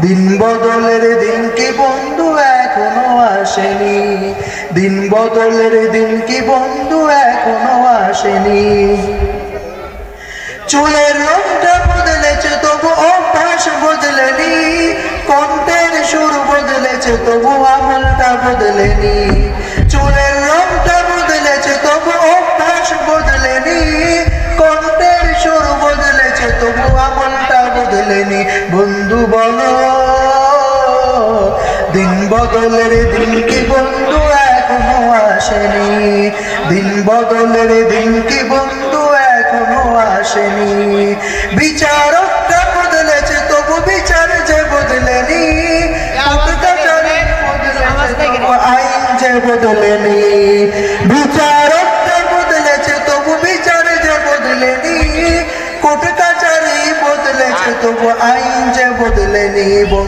দিন বদলের দিন কি বন্ধু এখনও আসেনি? দিন বদলের দিন কি বন্ধু এখনও আসেনি? চুলের রংটা বদলেছে, তবু অভ্যাস বদলেনি। কণ্ঠের সুর বদলেছে, তবু আমলটা বদলেনি। চুলের রংটা বদলেছে, তবু অভ্যাস বদলেনি। কণ্ঠের সুর বদলেছে, তবু আমলটা বদলেনি। বন্ধু বলো দিন বদলের দিন কি বন্ধু এখনও আসেনি? দিন বদলের দিন কি বন্ধু এখনও আসেনি? বিচারকটা বদলেছে তবু বিচার যে বদলেনি আইন যে বদলেনি? তবু আইন যে বদলেনি বন্ধু